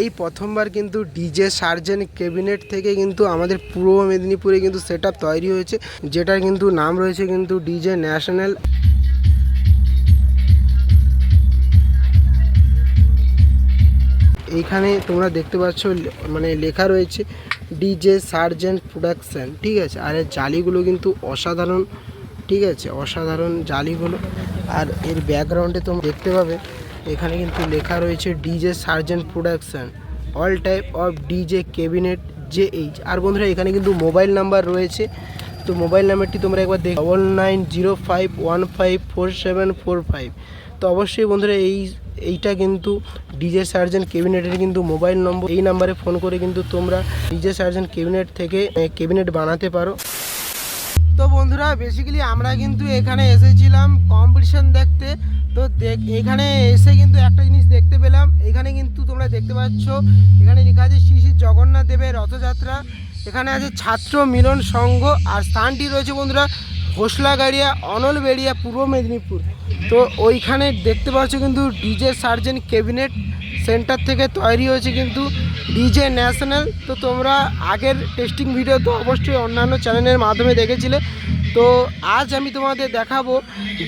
এই প্রথমবার কিন্তু ডিজে সার্জেন ক্যাবিনেট থেকে কিন্তু আমাদের পূর্ব মেদিনীপুরে কিন্তু সেট তৈরি হয়েছে, যেটার কিন্তু নাম রয়েছে কিন্তু ডিজে ন্যাশনাল। এইখানে তোমরা দেখতে পাচ্ছ মানে লেখা রয়েছে ডিজে সার্জেন্ট প্রোডাকশন, ঠিক আছে? আর এর জালিগুলো কিন্তু অসাধারণ, ঠিক আছে? অসাধারণ জালিগুলো। আর এর ব্যাকগ্রাউন্ডে তোমরা দেখতে পাবে এখানে কিন্তু লেখা রয়েছে DJ Sergeant production all type of DJ cabinet J H R বন্ধুরা, এখানে কিন্তু মোবাইল নাম্বার রয়েছে। তো মোবাইল নাম্বারটি তোমরা একবার দেখ double nine zero five one five four seven four five তো অবশ্যই বন্ধুরা, এই, এইটা কিন্তু ডিজে সার্জেন ক্যাবিনেটের কিন্তু মোবাইল নম্বর এই নাম্বারে ফোন করে কিন্তু তোমরা ডিজে সার্জেন ক্যাবিনেট থেকে ক্যাবিনেট বানাতে পারো। তো বন্ধুরা বেসিক্যালি আমরা কিন্তু এখানে এসেছিলাম কম্পিটিশন দেখতে। তো দেখ, এখানে এসে কিন্তু একটা জিনিস দেখতে পেলাম। এখানে কিন্তু তোমরা দেখতে পাচ্ছ, এখানে লেখা আছে শ্রী শ্রী জগন্নাথ দেবের রথযাত্রা। এখানে আছে ছাত্র মিলন সংঘ আর স্থানটি রয়েছে বন্ধুরা, হোসলাগাড়িয়া, অনলবেড়িয়া, পূর্ব মেদিনীপুর। তো ওইখানে দেখতে পাচ্ছ কিন্তু ডিজে সার্জেন ক্যাবিনেট সেন্টার থেকে তৈরি হয়েছে কিন্তু ডিজে ন্যাশনাল। তো তোমরা আগের টেস্টিং ভিডিও তো অবশ্যই অন্যান্য চ্যানেলের মাধ্যমে দেখেছিলে। তো আজ আমি তোমাদের দেখাবো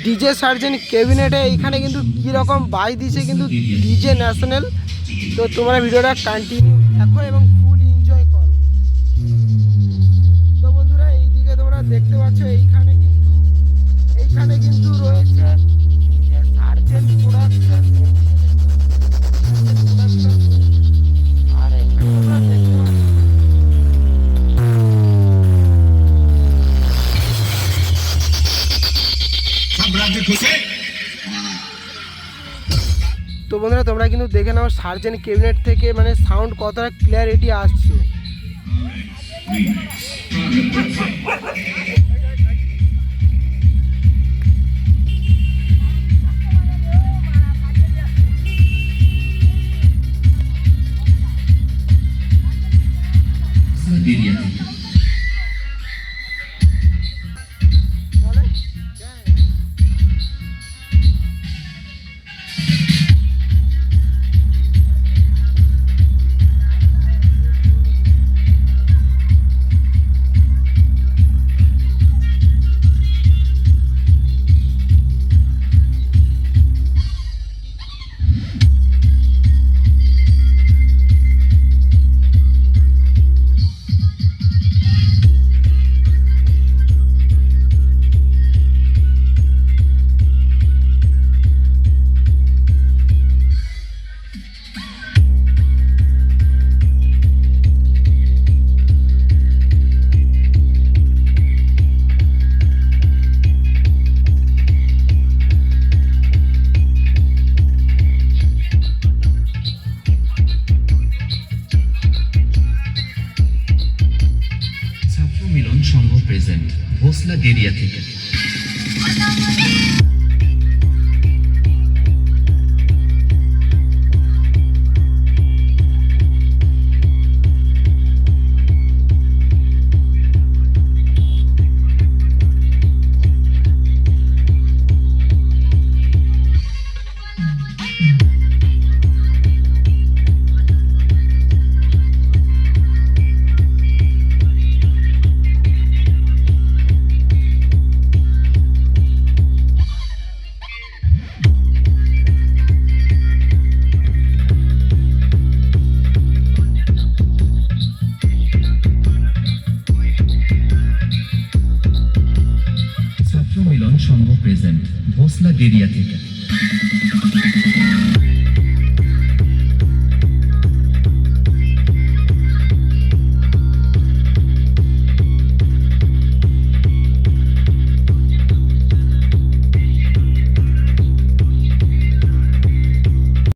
ডিজে সার্জেন ক্যাবিনেটে এইখানে কিন্তু কীরকম বাই দিছে কিন্তু ডিজে ন্যাশনাল। তো তোমরা ভিডিওটা কন্টিনিউ দেখো এবং তো বন্ধুরা তোমরা কিন্তু দেখে নাও সার্জেন ক্যাবিনেট থেকে মানে সাউন্ড কতটা ক্লিয়ারিটি আসছে। ভোসলা দেরিয়া থেকে? দেরিয়া থেকে।